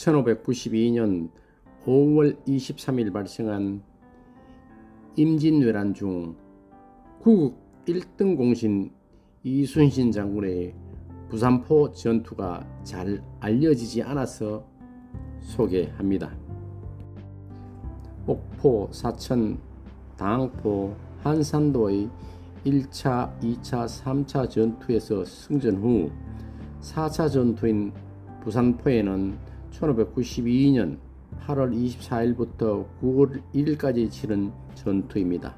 1592년 5월 23일 발생한 임진왜란 중 구국 1등 공신 이순신 장군의 부산포 전투가 잘 알려지지 않아서 소개합니다. 옥포, 사천, 당포, 한산도의 1차, 2차, 3차 전투에서 승전 후 4차 전투인 부산포에는 1592년 8월 24일부터 9월 1일까지 치른 전투입니다.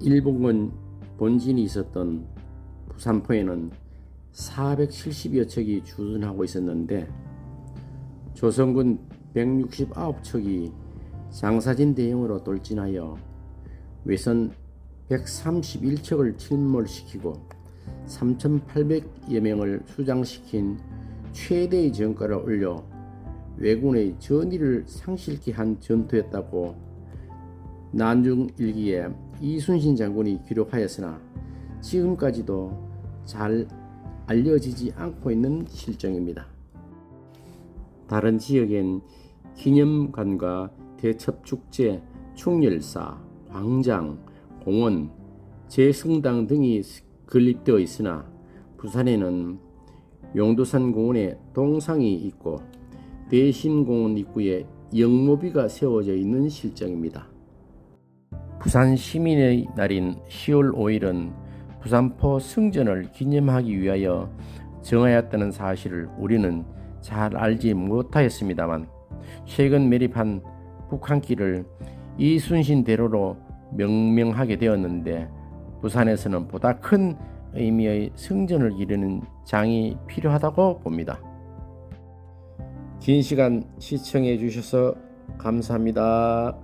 일본군 본진이 있었던 부산포에는 470여 척이 주둔하고 있었는데 조선군 169척이 장사진 대형으로 돌진하여 외선 131척을 침몰시키고 3,800여 명을 수장시킨 최대의 전과를 올려 왜군의 전의를 상실케 한 전투였다고 난중일기에 이순신 장군이 기록하였으나 지금까지도 잘 알려지지 않고 있는 실정입니다. 다른 지역엔 기념관과 대첩축제, 충렬사, 광장, 공원, 제승당 등이 건립되어 있으나 부산에는 용도산 공원에 동상이 있고 대신공원 입구에 영모비가 세워져 있는 실정입니다. 부산 시민의 날인 10월 5일은 부산포 승전을 기념하기 위하여 정하였다는 사실을 우리는 잘 알지 못하였습니다만 최근 매립한 북한길을 이순신 대로로 명명하게 되었는데 부산에서는 보다 큰 의미의 승전을 기리는 장이 필요하다고 봅니다. 긴 시간 시청해 주셔서 감사합니다.